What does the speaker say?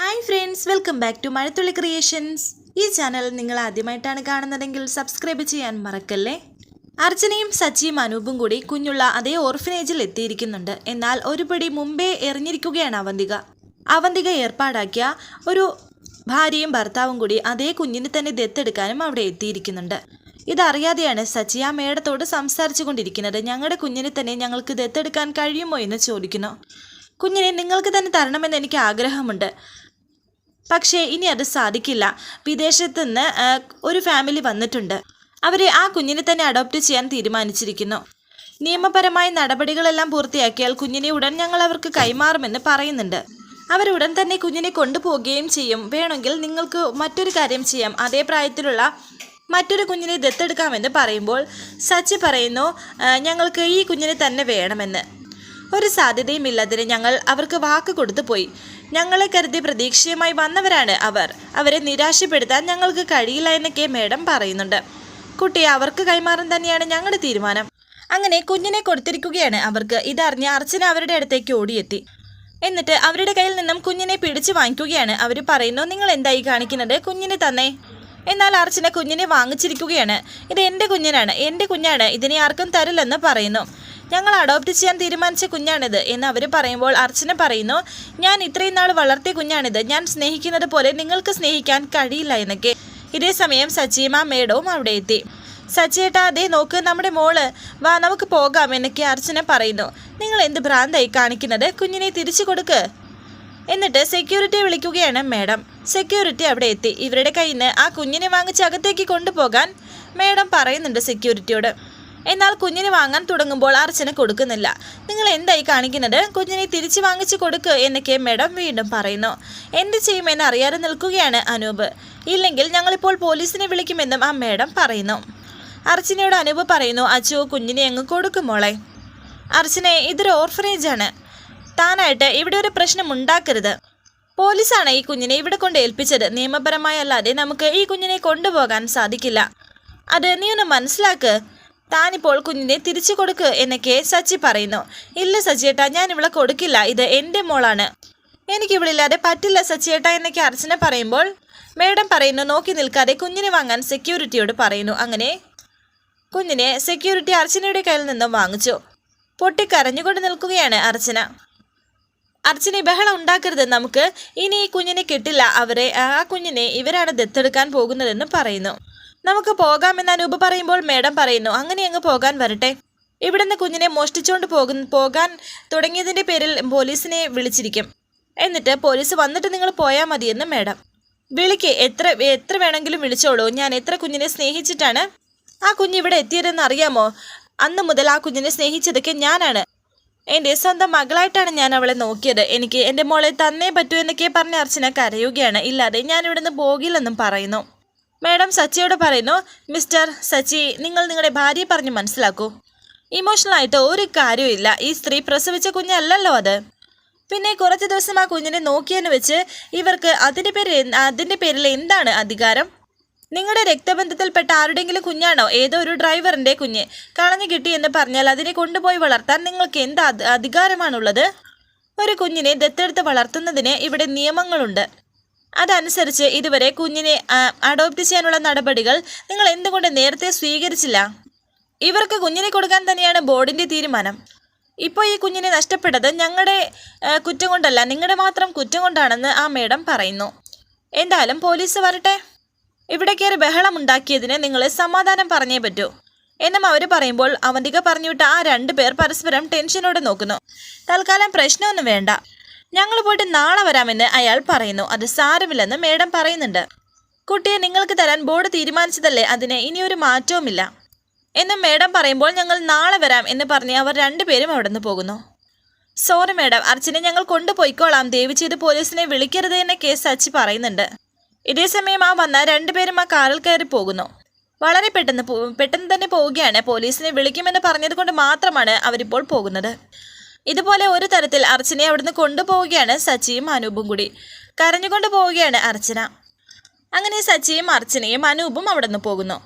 Hi friends welcome back to Mazhathulli creations ഈ channel നിങ്ങൾ ആദ്യമായിട്ടാണ് കാണുന്നതെങ്കിൽ സബ്സ്ക്രൈബ് ചെയ്യാൻ മറക്കല്ലേ? അർച്ചനയും സച്ചിയും അനൂപും കൂടി കുഞ്ഞുള്ള അതേ ഓർഫനേജിൽ എത്തിയിരിക്കുന്നുണ്ട്. എന്നാൽ ഒരുപടി മുമ്പേ എറിഞ്ഞിരിക്കുകയാണ് അവന്തിക. അവന്തിക ഏർപ്പാടാക്കിയ ഒരു ഭാര്യയും ഭർത്താവും കൂടി അതേ കുഞ്ഞിനെ തന്നെ ദത്തെടുക്കാനും അവിടെ എത്തിയിരിക്കുന്നുണ്ട്. ഇതറിയാതെയാണ് സച്ചി ആ മേടത്തോട് സംസാരിച്ചു കൊണ്ടിരിക്കുന്നത്. ഞങ്ങളുടെ കുഞ്ഞിനെ തന്നെ ഞങ്ങൾക്ക് ദത്തെടുക്കാൻ കഴിയുമോ? എന്ന് ചോദിക്കുന്നു. കുഞ്ഞിനെ നിങ്ങൾക്ക് തന്നെ തരണമെന്ന് എനിക്ക് ആഗ്രഹമുണ്ട്. പക്ഷേ ഇനി അത് സാധിക്കില്ല. വിദേശത്ത് നിന്ന് ഒരു ഫാമിലി വന്നിട്ടുണ്ട്. അവരെ ആ കുഞ്ഞിനെ തന്നെ അഡോപ്റ്റ് ചെയ്യാൻ തീരുമാനിച്ചിരിക്കുന്നു. നിയമപരമായ നടപടികളെല്ലാം പൂർത്തിയാക്കിയാൽ കുഞ്ഞിനെ ഉടൻ ഞങ്ങൾ അവർക്ക് കൈമാറുമെന്ന് പറയുന്നുണ്ട്. അവരുടൻ തന്നെ കുഞ്ഞിനെ കൊണ്ടുപോവുകയും ചെയ്യും. വേണമെങ്കിൽ നിങ്ങൾക്ക് മറ്റൊരു കാര്യം ചെയ്യാം. അതേ പ്രായത്തിലുള്ള മറ്റൊരു കുഞ്ഞിനെ ദത്തെടുക്കാമെന്ന് പറയുമ്പോൾ സച്ചി പറയുന്നു ഞങ്ങൾക്ക് ഈ കുഞ്ഞിനെ തന്നെ വേണമെന്ന്. ഒരു സാധ്യതയുമില്ലതിന് ഞങ്ങൾ അവർക്ക് വാക്ക് കൊടുത്തു പോയി. ഞങ്ങളെ കരുതി പ്രതീക്ഷയുമായി വന്നവരാണ് അവർ. അവരെ നിരാശപ്പെടുത്താൻ ഞങ്ങൾക്ക് കഴിയില്ല എന്നൊക്കെ മേഡം പറയുന്നുണ്ട്. കുട്ടിയെ അവർക്ക് കൈമാറാൻ തന്നെയാണ് ഞങ്ങളുടെ തീരുമാനം. അങ്ങനെ കുഞ്ഞിനെ കൊടുത്തിരിക്കുകയാണ് അവർക്ക്. ഇതറിഞ്ഞ് അർച്ചന അവരുടെ അടുത്തേക്ക് ഓടിയെത്തി. എന്നിട്ട് അവരുടെ കയ്യിൽ നിന്നും കുഞ്ഞിനെ പിടിച്ചു വാങ്ങിക്കുകയാണ്. അവർ പറയുന്നു നിങ്ങൾ എന്തായി കാണിക്കുന്നത്? കുഞ്ഞിനെ തന്നെ. എന്നാൽ അർച്ചന കുഞ്ഞിനെ വാങ്ങിച്ചിരിക്കുകയാണ്. ഇത് എന്റെ കുഞ്ഞിനാണ്. എന്റെ കുഞ്ഞാണ്. ഇതിനെ ആർക്കും തരില്ലെന്ന് പറയുന്നു. ഞങ്ങൾ അഡോപ്റ്റ് ചെയ്യാൻ തീരുമാനിച്ച കുഞ്ഞാണിത് എന്ന് അവർ പറയുമ്പോൾ അർച്ചന പറയുന്നു ഞാൻ ഇത്രയും നാൾ വളർത്തിയ കുഞ്ഞാണിത്. ഞാൻ സ്നേഹിക്കുന്നത് പോലെ നിങ്ങൾക്ക് സ്നേഹിക്കാൻ കഴിയില്ല എന്നൊക്കെ. ഇതേ സമയം സച്ചിയും ആ മേഡവും അവിടെ എത്തി. സച്ചിയേട്ടാ അതേ നോക്ക് നമ്മുടെ മോൾ. വാ നമുക്ക് പോകാം എന്നൊക്കെ അർച്ചന പറയുന്നു. നിങ്ങൾ എന്ത് ഭ്രാന്തായി കാണിക്കുന്നത്? കുഞ്ഞിനെ തിരിച്ചു കൊടുക്ക് എന്നിട്ട് സെക്യൂരിറ്റിയെ വിളിക്കുകയാണ് മാഡം. സെക്യൂരിറ്റി അവിടെ എത്തി. ഇവരുടെ കയ്യിൽ നിന്ന് ആ കുഞ്ഞിനെ വാങ്ങിച്ച് അകത്തേക്ക് കൊണ്ടുപോകാൻ മാഡം പറയുന്നുണ്ട് സെക്യൂരിറ്റിയോട് എന്നാൽ കുഞ്ഞിന് വാങ്ങാൻ തുടങ്ങുമ്പോൾ അർച്ചന കൊടുക്കുന്നില്ല. നിങ്ങൾ എന്തായി കാണിക്കുന്നത്? കുഞ്ഞിനെ തിരിച്ചു വാങ്ങിച്ചു കൊടുക്ക് എന്നൊക്കെ മേഡം വീണ്ടും പറയുന്നു. എന്ത് ചെയ്യുമെന്ന് അറിയാതെ നിൽക്കുകയാണ് അനൂപ്. ഇല്ലെങ്കിൽ ഞങ്ങളിപ്പോൾ പോലീസിനെ വിളിക്കുമെന്നും ആ മേഡം പറയുന്നു. അർച്ചനയോട് അനൂപ് പറയുന്നു അച്ചു കുഞ്ഞിനെ അങ്ങ് കൊടുക്കുമോളെ അർച്ചനെ ഇതൊരു ഓർഫനേജാണ്. താനായിട്ട് ഇവിടെ ഒരു പ്രശ്നം ഉണ്ടാക്കരുത്. പോലീസാണ് ഈ കുഞ്ഞിനെ ഇവിടെ കൊണ്ട് ഏൽപ്പിച്ചത്. നിയമപരമായി അല്ലാതെ നമുക്ക് ഈ കുഞ്ഞിനെ കൊണ്ടുപോകാൻ സാധിക്കില്ല. അത് നീ ഒന്ന് മനസ്സിലാക്ക്. താനിപ്പോൾ കുഞ്ഞിനെ തിരിച്ചു കൊടുക്ക് എന്നൊക്കെ സച്ചി പറയുന്നു. ഇല്ല സച്ചിയേട്ടാ ഞാൻ ഇവളെ കൊടുക്കില്ല. ഇത് എന്റെ മോളാണ്. എനിക്ക് ഇവളില്ലാതെ പറ്റില്ല സച്ചിയേട്ട എന്നൊക്കെ അർച്ചന പറയുമ്പോൾ മേഡം പറയുന്നു നോക്കി നിൽക്കാതെ കുഞ്ഞിനെ വാങ്ങാൻ സെക്യൂരിറ്റിയോട് പറയുന്നു. അങ്ങനെ കുഞ്ഞിനെ സെക്യൂരിറ്റി അർച്ചനയുടെ കയ്യിൽ നിന്നും വാങ്ങിച്ചു. പൊട്ടിക്കരഞ്ഞുകൊണ്ട് നിൽക്കുകയാണ് അർച്ചന. അർച്ചന ബഹളം ഉണ്ടാക്കരുത്. നമുക്ക് ഇനി ഈ കുഞ്ഞിനെ കിട്ടില്ല. അവരെ ആ കുഞ്ഞിനെ ഇവരാണ് ദത്തെടുക്കാൻ പോകുന്നതെന്ന് പറയുന്നു. നമുക്ക് പോകാമെന്ന് അനൂപ് പറയുമ്പോൾ മേഡം പറയുന്നു അങ്ങനെ അങ്ങ് പോകാൻ വരട്ടെ. ഇവിടുന്ന് കുഞ്ഞിനെ മോഷ്ടിച്ചുകൊണ്ട് പോകുന്ന പോകാൻ തുടങ്ങിയതിന്റെ പേരിൽ പോലീസിനെ വിളിച്ചിരിക്കും. എന്നിട്ട് പോലീസ് വന്നിട്ട് നിങ്ങൾ പോയാൽ മതിയെന്ന് മേഡം. വിളിക്ക് എത്ര എത്ര വേണമെങ്കിലും വിളിച്ചോളൂ. ഞാൻ എത്ര കുഞ്ഞിനെ സ്നേഹിച്ചിട്ടാണ് ആ കുഞ്ഞ് ഇവിടെ എത്തിയതെന്ന് അറിയാമോ? അന്ന് മുതൽ ആ കുഞ്ഞിനെ സ്നേഹിച്ചതൊക്കെ ഞാനാണ്. എന്റെ സ്വന്തം മകളായിട്ടാണ് ഞാൻ അവളെ നോക്കിയത്. എനിക്ക് എന്റെ മോളെ തന്നേ പറ്റൂ എന്നൊക്കെ പറഞ്ഞ അർച്ചന കരയുകയാണ്. ഇല്ലാതെ ഞാൻ ഇവിടുന്ന് പോകില്ലെന്നും പറയുന്നു. മേഡം സച്ചിയോട് പറയുന്നു മിസ്റ്റർ സച്ചി നിങ്ങൾ നിങ്ങളുടെ ഭാര്യയെ പറഞ്ഞ് മനസ്സിലാക്കൂ. ഇമോഷണൽ ആയിട്ട് ഒരു കാര്യമില്ല ഈ സ്ത്രീ പ്രസവിച്ച കുഞ്ഞല്ലല്ലോ അത്. പിന്നെ കുറച്ച് ദിവസം ആ കുഞ്ഞിനെ നോക്കിയെന്ന് വെച്ച് ഇവർക്ക് അതിന്റെ പേര് അതിന്റെ പേരിൽ എന്താണ് അധികാരം? നിങ്ങളുടെ രക്തബന്ധത്തിൽപ്പെട്ട ആരുടെങ്കിലും കുഞ്ഞാണോ? ഏതോ ഒരു ഡ്രൈവറിന്റെ കുഞ്ഞ്. കളഞ്ഞു കിട്ടി എന്ന് പറഞ്ഞാൽ അതിനെ കൊണ്ടുപോയി വളർത്താൻ നിങ്ങൾക്ക് എന്ത് അധികാരമാണുള്ളത്? ഒരു കുഞ്ഞിനെ ദത്തെടുത്ത് വളർത്തുന്നതിന് ഇവിടെ നിയമങ്ങളുണ്ട്. അതനുസരിച്ച് ഇതുവരെ കുഞ്ഞിനെ അഡോപ്റ്റ് ചെയ്യാനുള്ള നടപടികൾ നിങ്ങൾ എന്തുകൊണ്ട് നേരത്തെ സ്വീകരിച്ചില്ല? ഇവർക്ക് കുഞ്ഞിനെ കൊടുക്കാൻ തന്നെയാണ് ബോർഡിന്റെ തീരുമാനം. ഇപ്പോൾ ഈ കുഞ്ഞിനെ നഷ്ടപ്പെട്ടത് ഞങ്ങളുടെ കുറ്റം കൊണ്ടല്ല നിങ്ങളുടെ മാത്രം കുറ്റം കൊണ്ടാണെന്ന് ആ മേഡം പറയുന്നു. എന്തായാലും പോലീസ് വരട്ടെ. ഇവിടെ കയറി ബഹളം ഉണ്ടാക്കിയതിന് നിങ്ങൾ സമാധാനം പറഞ്ഞേ പറ്റൂ. എന്നും അവർ പറയുമ്പോൾ അവന്തിക പറഞ്ഞുവിട്ട ആ രണ്ടു പേർ പരസ്പരം ടെൻഷനോടെ നോക്കുന്നു. തൽക്കാലം പ്രശ്നമൊന്നും വേണ്ട. ഞങ്ങൾ പോയിട്ട് നാളെ വരാമെന്ന് അയാൾ പറയുന്നു. അത് സാരമില്ലെന്ന് മേഡം പറയുന്നുണ്ട്. കുട്ടിയെ നിങ്ങൾക്ക് തരാൻ ബോർഡ് തീരുമാനിച്ചതല്ലേ? അതിന് ഇനിയൊരു മാറ്റവുമില്ല. എന്ന് മേഡം പറയുമ്പോൾ ഞങ്ങൾ നാളെ വരാം എന്ന് പറഞ്ഞ് അവർ രണ്ടുപേരും അവിടെ നിന്ന് പോകുന്നു. സോറി മേഡം അർച്ചനെ ഞങ്ങൾ കൊണ്ടുപോയിക്കോളാം. ദേവി ചെയ്ത് പോലീസിനെ വിളിക്കരുത് എന്ന കേസ് അച്ചി പറയുന്നുണ്ട്. ഇതേ സമയം ആ വന്ന രണ്ടുപേരും ആ കാറിൽ കയറി പോകുന്നു. വളരെ പെട്ടെന്ന് പെട്ടെന്ന് തന്നെ പോവുകയാണ്. പോലീസിനെ വിളിക്കുമെന്ന് പറഞ്ഞത് കൊണ്ട് മാത്രമാണ് അവരിപ്പോൾ പോകുന്നത്. ഇതുപോലെ ഒരു തരത്തിൽ അർച്ചനയെ അവിടുന്ന് കൊണ്ടുപോവുകയാണ് സച്ചിയും അനൂപും കൂടി. കരഞ്ഞുകൊണ്ട് പോവുകയാണ് അർച്ചന. അങ്ങനെ സച്ചിയും അർച്ചനയും അനൂപും അവിടുന്ന് പോകുന്നു.